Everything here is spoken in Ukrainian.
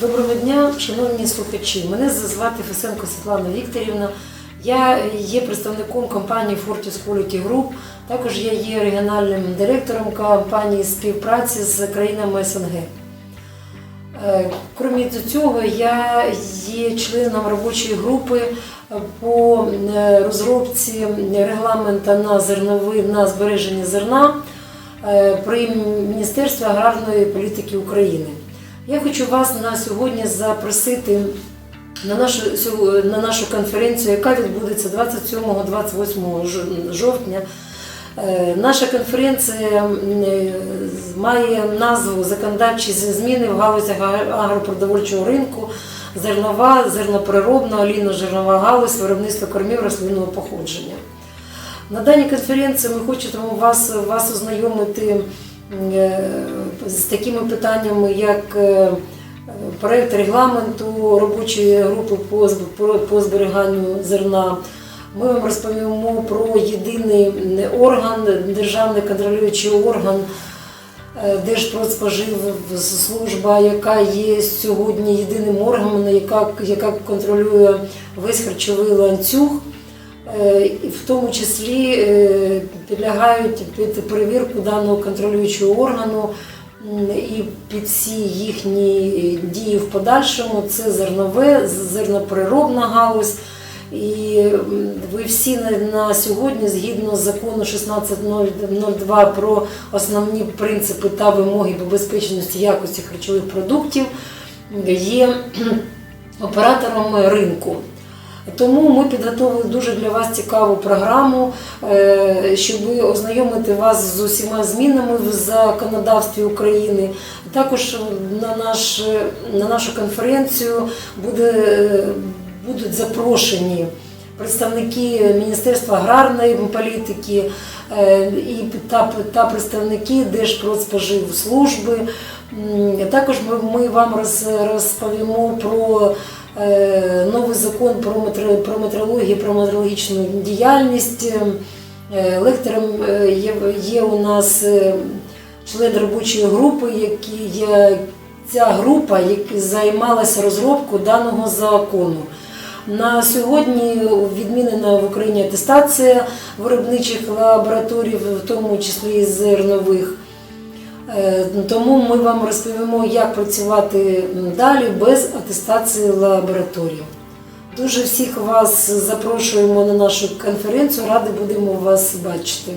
Доброго дня, шановні слухачі. Мене звати Фесенко Світлана Вікторівна. Я є представником компанії Fortis Quality Group. Також я є регіональним директором компанії співпраці з країнами СНГ. Е, Крім цього, я є членом робочої групи по е, розробці регламента на зерновий на збереження зерна е, при Міністерстві аграрної політики України. Я хочу вас на сьогодні запросити на нашу, на нашу конференцію, яка відбудеться 27-28 жовтня. Е, Наша конференція е, має назву Законодавчі зміни в галузях агропродовольчого ринку, зернова, зерноприробна, олійно-жирнова галузь, виробництво кормів рослинного походження. На даній конференції ми хочемо вас, вас ознайомити з такими питаннями, як е, проект регламенту робочої групи по зберіганню зерна. Ми вам розповімо про єдиний орган, державний контролюючий орган е, Держпродспоживслужба, яка є сьогодні єдиним органом, яка, яка контролює весь харчовий ланцюг. Е, в тому числі е, підлягають під перевірку даного контролюючого органу і під всі їхні дії в подальшому це зернове, зерноприробна галузь. І ви всі на, сьогодні, згідно з закону 1602 про основні принципи та вимоги по безпечності якості харчових продуктів, є оператором ринку. Тому ми підготовили дуже для вас цікаву програму, е, щоб ознайомити вас з усіма змінами в законодавстві України. Також на, наш, на нашу конференцію буде, будуть запрошені представники Міністерства аграрної політики е, і та представники Держпродспоживслужби. Також ми, ми вам роз- розповімо про е, новий закон про, метро- про метрологію, про метрологічну діяльність. Е, Лектором е, є, є у нас е, член робочої групи, які є ця група, яка займалася розробкою даного закону. На сьогодні відмінена в Україні атестація виробничих лабораторій, в тому числі і зернових. Е, Тому ми вам розповімо, як працювати далі без атестації лабораторії. Дуже всіх вас запрошуємо на нашу конференцію, раді будемо вас бачити.